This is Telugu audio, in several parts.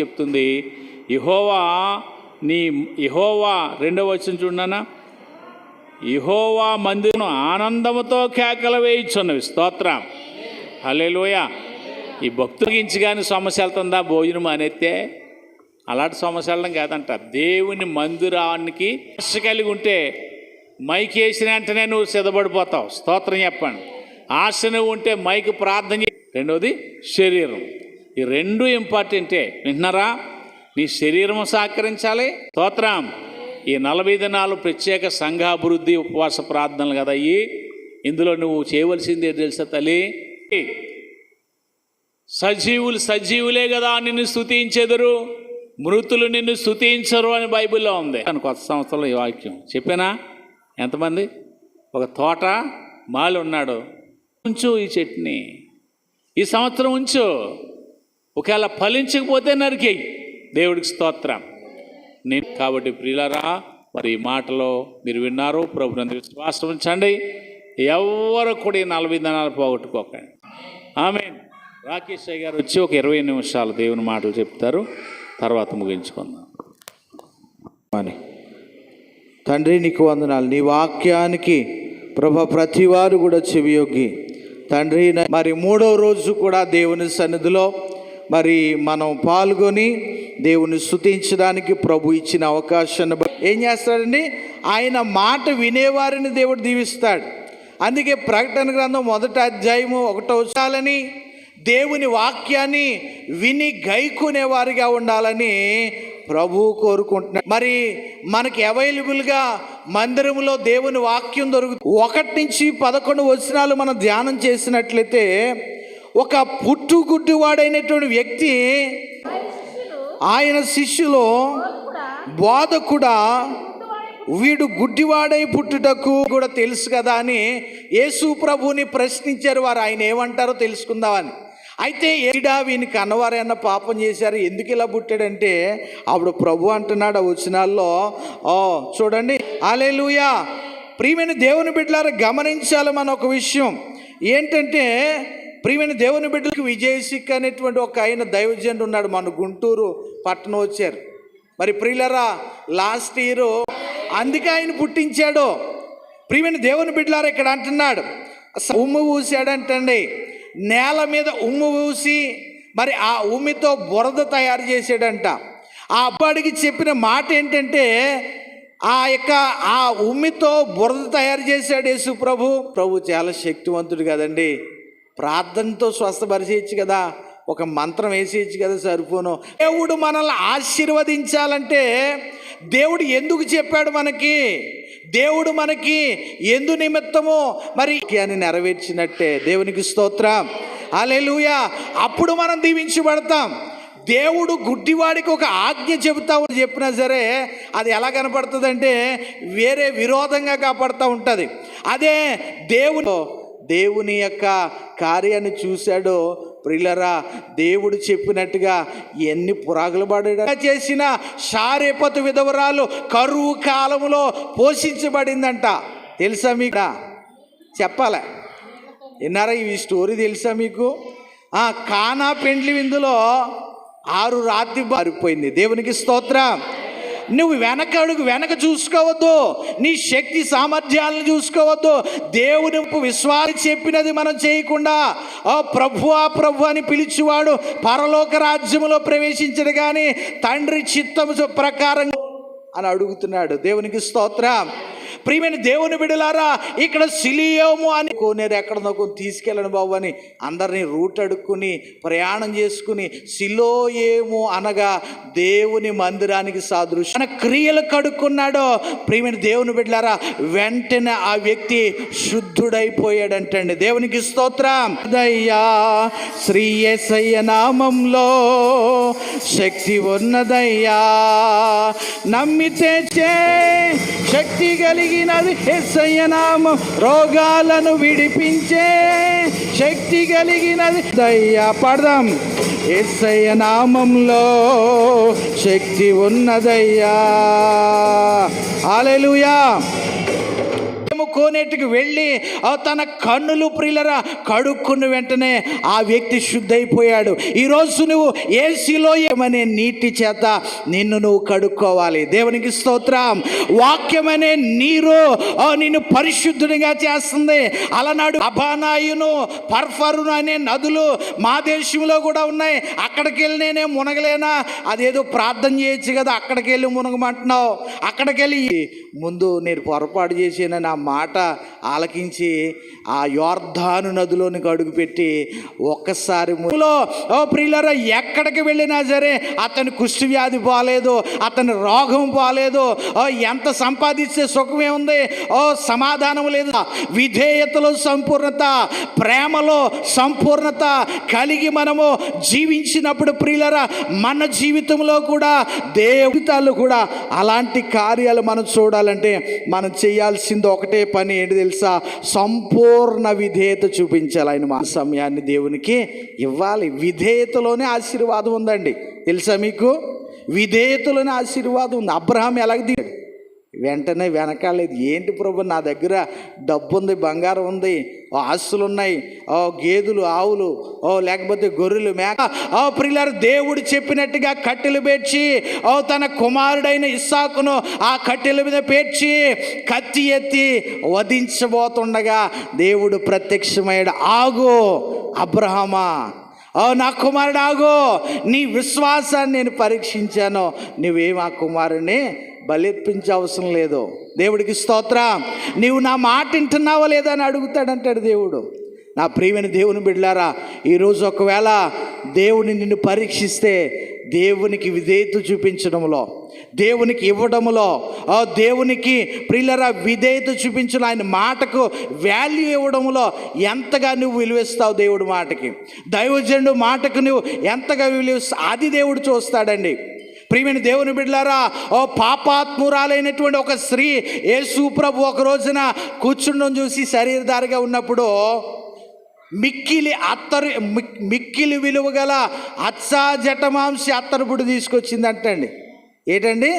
చెప్తుంది. ఇహోవా నీ ఇహోవా రెండవ వచ్చిన చూడనా ఇహోవా మందిరం ఆనందముతో కేకలు వేయించున్నవి. స్తోత్రం. హల్లెలూయ. ఈ భక్తుగించి కానీ సమస్య వెళ్తుందా భోజనం అనేతే అలాంటి సమస్య వెళ్ళడం కాదంట. దేవుని మందిరానికి ఆశ కలిగి ఉంటే మైక్ వేసిన వెంటనే నువ్వు సిద్ధపడిపోతావు. స్తోత్రం చెప్పండి. ఆశ నువ్వు ఉంటే మైక్ ప్రార్థన రెండవది శరీరం. ఈ రెండు ఇంపార్టెంటే. వింటున్నారా? నీ శరీరం సహకరించాలి. తోత్రం ఈ నలభై దినాలు ప్రత్యేక సంఘాభివృద్ధి ఉపవాస ప్రార్థనలు కదా అయ్యి. ఇందులో నువ్వు చేయవలసింది తెలుసా తల్లి? సజీవులు సజీవులే కదా నిన్ను స్థుతించెదరు మృతులు నిన్ను స్థుతించరు అని బైబిల్లో ఉంది. కానీ కొత్త సంవత్సరంలో ఈ వాక్యం. చెప్పానా? ఎంతమంది? ఒక తోట మాలి ఉన్నాడు ఉంచు ఈ చెట్ని ఈ సంవత్సరం ఉంచు. ఒకవేళ ఫలించకపోతే నరికేయి. దేవుడికి స్తోత్రం. నేను కాబట్టి ప్రియులరా మరి ఈ మాటలో మీరు విన్నారు ప్రభునందు విశ్వాసం ఉంచండి. ఎవరు కూడా ఈ నలభై దినాలు పోగొట్టుకోకండి. ఆమె రాకేష్ గారు వచ్చి ఒక ఇరవై నిమిషాలు దేవుని మాటలు చెప్తారు. తర్వాత ముగించుకుందాం. అని. తండ్రి నీకు వందనాలు. నీ వాక్యానికి ప్రభ ప్రతివారు కూడా చెవియొగ్గి. తండ్రి మరి మూడో రోజు కూడా దేవుని సన్నిధిలో మరి మనం పాల్గొని దేవుని స్థుతించడానికి ప్రభు ఇచ్చిన అవకాశాన్ని బట్టి ఏం చేస్తాడండి? ఆయన మాట వినేవారిని దేవుడు దీవిస్తాడు. అందుకే ప్రకటన గ్రంథం మొదటి అధ్యాయము ఒకటో చాలని దేవుని వాక్యాన్ని విని గైకునేవారిగా ఉండాలని ప్రభు కోరుకుంటున్నాడు. మరి మనకి అవైలబుల్గా మందిరంలో దేవుని వాక్యం దొరుకుతుంది. ఒకటి నుంచి పదకొండు వచనాలు మనం ధ్యానం చేసినట్లయితే ఒక పుట్టుగుడ్డివాడైనటువంటి వ్యక్తి ఆయన శిష్యులో బోధకుడా? వీడు గుడ్డివాడై పుట్టుటకు కూడా తెలుసు కదా అని యేసు ప్రభుని ప్రశ్నించారు. వారు ఆయన ఏమంటారో తెలుసుకుందామని. అయితే ఏడా వీనికి అన్నవారైనా పాపం చేశారు. ఎందుకు ఇలా పుట్టాడంటే అప్పుడు ప్రభు అంటున్నాడు ఆ వచనాల్లో. ఓ చూడండి. ఆలేలుయా ప్రియమైన దేవుని బిడ్డలారా గమనించాలి మన ఒక విషయం. ఏంటంటే ప్రియమైన దేవుని బిడ్డలకు విజయశిక్ అనేటువంటి ఒక ఆయన దైవజనుడు ఉన్నాడు మన గుంటూరు పట్టణం వచ్చారు. మరి ప్రియులరా లాస్ట్ ఇయర్ అందుకే ఆయన పుట్టించాడు. ప్రియమైన దేవుని బిడ్డలారా ఇక్కడ అంటున్నాడు ఉమ్ము ఊసాడంటండి. నేల మీద ఉమ్ము ఊసి మరి ఆ ఉమ్మితో బురద తయారు చేసాడంట. ఆ అబ్బాడికి చెప్పిన మాట ఏంటంటే ఆ యొక్క ఆ ఉమ్మితో బురద తయారు చేశాడు యేసు ప్రభు. ప్రభు చాలా శక్తివంతుడు కదండి. ప్రార్థనతో స్వస్థపరిచేయచ్చు కదా. ఒక మంత్రం వేసేయచ్చు కదా సరిపోను దేవుడు మనల్ని ఆశీర్వదించాలంటే దేవుడు ఎందుకు చెప్పాడు మనకి? దేవుడు మనకి ఎందు నిమిత్తమో మరి అని నెరవేర్చినట్టే. దేవునికి స్తోత్రం. అలెలుయా అప్పుడు మనం దీవించబడతాం. దేవుడు గుడ్డివాడికి ఒక ఆజ్ఞ చెబుతామని చెప్పినా సరే అది ఎలా కనపడుతుందంటే వేరే విరోధంగా కాపాడుతూ ఉంటుంది. అదే దేవుడు దేవుని యొక్క కార్యాన్ని చూశాడో ప్రిలరా దేవుడు చెప్పినట్టుగా ఎన్ని పురాగులు పడ్డా చేసిన శారేపతు విధవరాలు కరువు కాలంలో పోషించబడిందంట. తెలుసా మీకు? చెప్పాలే. విన్నారా ఈ స్టోరీ తెలుసా మీకు? కానా పెండ్లి విందులో ఆరు రాత్రి మారిపోయింది. దేవునికి స్తోత్రం. నువ్వు వెనక అడుగు వెనక చూసుకోవద్దు. నీ శక్తి సామర్థ్యాలను చూసుకోవద్దు. దేవుని విశ్వాసం చెప్పినది మనం చేయకుండా ఓ ప్రభు ఆ ప్రభు అని పిలిచివాడు పరలోక రాజ్యములో ప్రవేశించడు కానీ తండ్రి చిత్తము ప్రకారం అని అడుగుతున్నాడు. దేవునికి స్తోత్రం. ప్రియమైన దేవుని బిడలారా ఇక్కడ సిలియోము అని కోనేరు ఎక్కడ కొన్ని తీసుకెళ్ళను బాబు అని అందరినీ రూట్ అడుక్కుని ప్రయాణం చేసుకుని సిలోయేము అనగా దేవుని మందిరానికి సాదృశ్యం. తన క్రియలు కడుక్కున్నాడో ప్రియమైన దేవుని బిడ్డలారా వెంటనే ఆ వ్యక్తి శుద్ధుడైపోయాడంటండి. దేవునికి స్తోత్రం. దయ్యా శ్రీ ఎసయ్య నామంలో శక్తి ఉన్నదయ్యా. నమ్మితే చే శక్తి కలిగినది ఎస్ఐయ నామం. రోగాలను విడిపించే శక్తి కలిగినది దయ్యా పడదాం ఎస్ఐయ నామంలో శక్తి ఉన్నదయ్యా. అలెలుయా కోనేటికి వెళ్ళి తన కన్నులు ప్రిలరా కడుక్కున్న వెంటనే ఆ వ్యక్తి శుద్ధైపోయాడు. ఈరోజు నువ్వు ఏసీలో ఏమనే నీటి చేత నిన్ను నువ్వు కడుక్కోవాలి. దేవునికి స్తోత్రం. వాక్యమనే నీరు నిన్ను పరిశుద్ధునిగా చేస్తుంది. అలనాడు అభానాయును పర్ఫరును అనే నదులు మా దేశంలో కూడా ఉన్నాయి. అక్కడికి వెళ్ళి నేనే మునగలేనా? అదేదో ప్రార్థన చేయొచ్చు కదా అక్కడికి వెళ్ళి మునగమంటున్నావు. అక్కడికి వెళ్ళి ముందు నేను పొరపాటు చేసిన నా మాట ఆలకించి ఆ యోర్ధాను నదిలోనికి అడుగుపెట్టి ఒక్కసారి ఓ ప్రియులరా ఎక్కడికి వెళ్ళినా సరే అతని కుష్టి వ్యాధి పోలేదు అతని రోగం పోలేదు ఓ ఎంత సంపాదిస్తే సుఖమే ఉంది ఓ సమాధానం లేదు విధేయతలో సంపూర్ణత ప్రేమలో సంపూర్ణత కలిగి మనము జీవించినప్పుడు ప్రియులరా మన జీవితంలో కూడా దేవితాలు కూడా అలాంటి కార్యాలు మనం చూడాలంటే మనం చేయాల్సింది ఒకటే పని ఏంటి తెలుసా? సంపూర్ణ విధేయత చూపించాలి ఆయన మా సమయాన్ని దేవునికి ఇవ్వాలి. విధేయతలోనే ఆశీర్వాదం ఉందండి. తెలుసా మీకు? విధేయతలోనే ఆశీర్వాదం ఉంది. అబ్రహాం ఎలాగ దిగాడు? వెంటనే వెనకాలేదు ఏంటి ప్రభు నా దగ్గర డబ్బు ఉంది బంగారం ఉంది ఓ ఆస్తులు ఉన్నాయి ఓ గేదెలు ఆవులు ఓ లేకపోతే గొర్రెలు మేక. ఓ ప్రియులారు దేవుడు చెప్పినట్టుగా కట్టెలు పేర్చి ఓ తన కుమారుడైన ఇస్సాకును ఆ కట్టెల మీద పేర్చి కత్తి ఎత్తి వధించబోతుండగా దేవుడు ప్రత్యక్షమయ్యాడు. ఆగు అబ్రహమా! ఓ నా కుమారుడు ఆగు! నీ విశ్వాసాన్ని నేను పరీక్షించాను. నువ్వేం ఆ కుమారుని బలెత్పించే అవసరం లేదు. దేవుడికి స్తోత్ర. నీవు నా మాట వింటున్నావా లేదా అని అడుగుతాడంటాడు దేవుడు. నా ప్రియమైన దేవుని బిడ్డారా ఈరోజు ఒకవేళ దేవుని నిన్ను పరీక్షిస్తే దేవునికి విధేయత చూపించడంలో దేవునికి ఇవ్వడములో ఆ దేవునికి ప్రియులరా విధేయత చూపించడం ఆయన మాటకు వాల్యూ ఇవ్వడంలో ఎంతగా నువ్వు విలువిస్తావు దేవుడి మాటకి. దైవజనుడు మాటకు నువ్వు ఎంతగా విలువిస్తావు అది దేవుడు చూస్తాడండి. ప్రియమైన దేవుని బిడ్డలారా ఓ పాపాత్మురాలైనటువంటి ఒక స్త్రీ యేసు ప్రభు ఒక రోజున కూర్చుండం చూసి శరీరధారిగా ఉన్నప్పుడు మిక్కిలి అత్తరు మిక్కిలి విలువ గల అచ్చా జటమాంసి అత్తరుపుడు తీసుకొచ్చిందంటండి. ఏంటండి?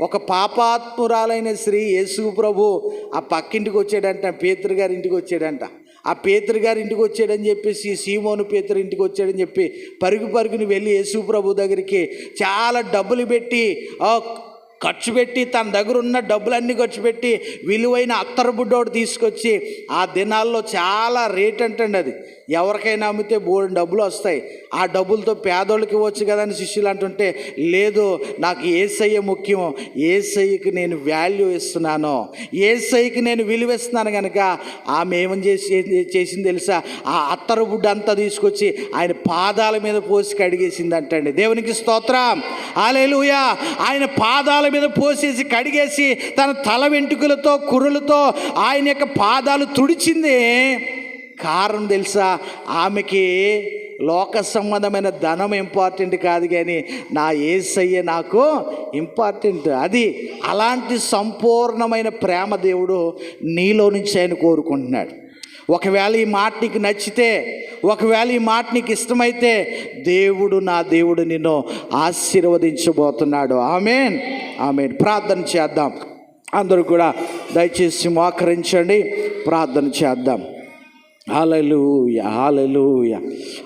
ఒక పాపాత్మురాలైన స్త్రీ యేసు ప్రభు ఆ పక్కింటికి వచ్చాడంట పేతురు గారి ఇంటికి వచ్చాడంట. ఆ పేతురు గారి ఇంటికి వచ్చాడని చెప్పేసి సీమోను పేతురు ఇంటికి వచ్చాడని చెప్పి పరుగు పరుగుని వెళ్ళి యేసు ప్రభు దగ్గరికి చాలా డబ్బులు పెట్టి ఖర్చు పెట్టి తన దగ్గర ఉన్న డబ్బులన్నీ ఖర్చు పెట్టి విలువైన అత్తర బుడ్డోడు తీసుకొచ్చి ఆ దినాల్లో చాలా రేట్ అంటండి అది. ఎవరికైనా అమ్మితే బోడి డబ్బులు వస్తాయి. ఆ డబ్బులతో పేదోళ్ళకి ఇవ్వచ్చు కదా అని శిష్యులు అంటుంటే లేదు నాకు ఏసయ్య ముఖ్యం ఏసయ్యకి నేను వాల్యూ ఇస్తున్నాను. ఏసయ్యకి నేను విలువ ఇస్తున్నాను కనుక ఆమె ఏమని చేసి చేసింది తెలుసా? ఆ అత్తరు బుడ్డ అంతా తీసుకొచ్చి ఆయన పాదాల మీద పోసి కడిగేసింది అంటండి దేవునికి స్తోత్రం. ఆలేలుయా ఆయన పాదాల మీద పోసేసి కడిగేసి తన తల వెంట్రుకలతో కుర్రలతో ఆయన యొక్క పాదాలు తుడిచింది. కారణం తెలుసా? ఆమెకి లోక సంబంధమైన ధనం ఇంపార్టెంట్ కాదు కానీ నా ఏసయ్య నాకు ఇంపార్టెంట్ అది అలాంటి సంపూర్ణమైన ప్రేమ దేవుడు నీలో నుంచి ఆయన కోరుకుంటున్నాడు. ఒకవేళ ఈ మాట నీకు నచ్చితే ఒకవేళ ఈ మాట నీకు ఇష్టమైతే దేవుడు నా దేవుడు నిన్ను ఆశీర్వదించబోతున్నాడు. ఆమెన్. ఆమెన్. ప్రార్థన చేద్దాం. అందరూ కూడా దయచేసి మోకరించండి. ప్రార్థన చేద్దాం. హాలూయ హాలూయ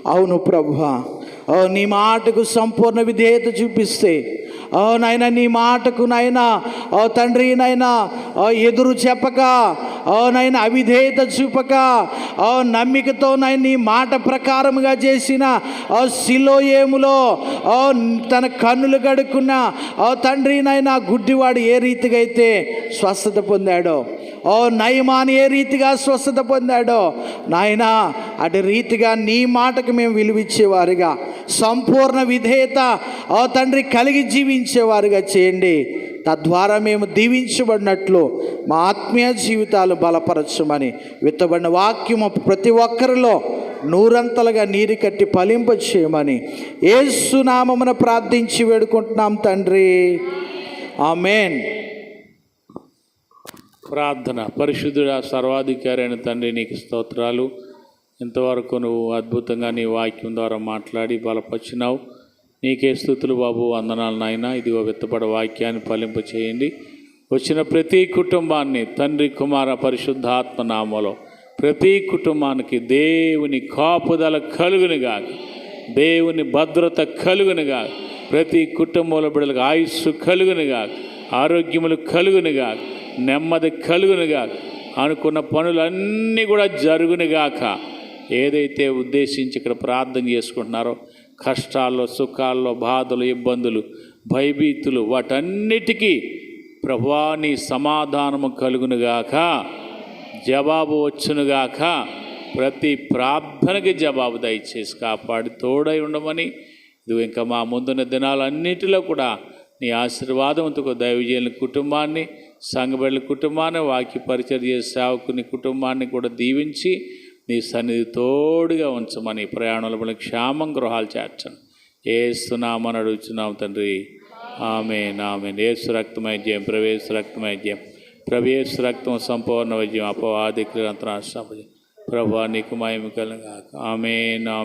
అవును ప్రభా ఓ నీ మాటకు సంపూర్ణ విధేయత చూపిస్తే ఓ నాయన నీ మాటకు నాయన ఓ తండ్రి నాయన ఓ ఎదురు చెప్పక ఓ నాయన అవిధేయత చూపక ఓ నమ్మికతో నాయన నీ మాట ప్రకారముగా చేసిన ఓ సిలోయేములో ఓ తన కన్నులు గడుక్కున్న ఓ తండ్రి నాయన గుడ్డివాడు ఏ రీతిగా అయితే స్వస్థత పొందాడో ఓ నయమాని ఏ రీతిగా స్వస్థత పొందాడో నాయన అటు రీతిగా నీ మాటకు మేము విలువిచ్చేవారుగా. సంపూర్ణ విధేయత ఓ తండ్రి కలిగి జీవించేవారుగా చేయండి. తద్వారా మేము దీవించబడినట్లు మా ఆత్మీయ జీవితాలు బలపరచమని విత్తబడిన వాక్యము ప్రతి ఒక్కరిలో నూరంతలుగా నీరు కట్టి ఫలింప చేయమని ఏసునామమున ప్రార్థించి వేడుకుంటున్నాం తండ్రి. ఆమెన్. ప్రార్థన. పరిశుద్ధుడ సర్వాధికారి అయిన తండ్రి నీకు స్తోత్రాలు. ఇంతవరకు నువ్వు అద్భుతంగా నీ వాక్యం ద్వారా మాట్లాడి బలపరిచినావు. నీకే స్థుతులు బాబు వందనాలు నాయన. ఇదిగో విత్తపడ వాక్యాన్ని ఫలింపు చేయండి. వచ్చిన ప్రతి కుటుంబాన్ని తండ్రి కుమార పరిశుద్ధాత్మ నామలో ప్రతి కుటుంబానికి దేవుని కాపుదల కలుగునిగా దేవుని భద్రత కలుగునిగా ప్రతి కుటుంబంలో బిడ్డలకు ఆయుస్సు కలుగునిగా ఆరోగ్యములు కలుగునిగా నెమ్మది కలుగునిగా అనుకున్న పనులన్నీ కూడా జరుగునిగాక. ఏదైతే ఉద్దేశించి ఇక్కడ ప్రార్థన చేసుకుంటున్నారో కష్టాల్లో సుఖాల్లో బాధలు ఇబ్బందులు భయభీతులు వాటన్నిటికీ ప్రభా నీ సమాధానము కలుగునుగాక. జవాబు వచ్చునుగాక. ప్రతి ప్రార్థనకి జవాబు దయచేసి కాపాడి తోడై ఉండమని ఇది ఇంకా మా ముందున్న దినాలన్నిటిలో కూడా నీ ఆశీర్వాదంతో దైవజనుల కుటుంబాన్ని సంఘబిడ్డల కుటుంబాన్ని వాక్య పరిచయం చేసే సేవకుని కుటుంబాన్ని కూడా దీవించి నీ సన్నిధి తోడుగా ఉంచమని ప్రయాణంలో మన క్షేమం గృహాలు చేర్చను. ఏస్తున్నామని అడుగుతున్నాం తండ్రి. ఆమె నామె ఏసు రక్తమైద్యం ప్రవేశ రక్తమైద్యం ప్రవేశ రక్తం సంపూర్ణ వైద్యం అపవాది క్రియంత్రాశ్రమం ప్రభా నీకు మహిమ కలుగాక. ఆమె నామె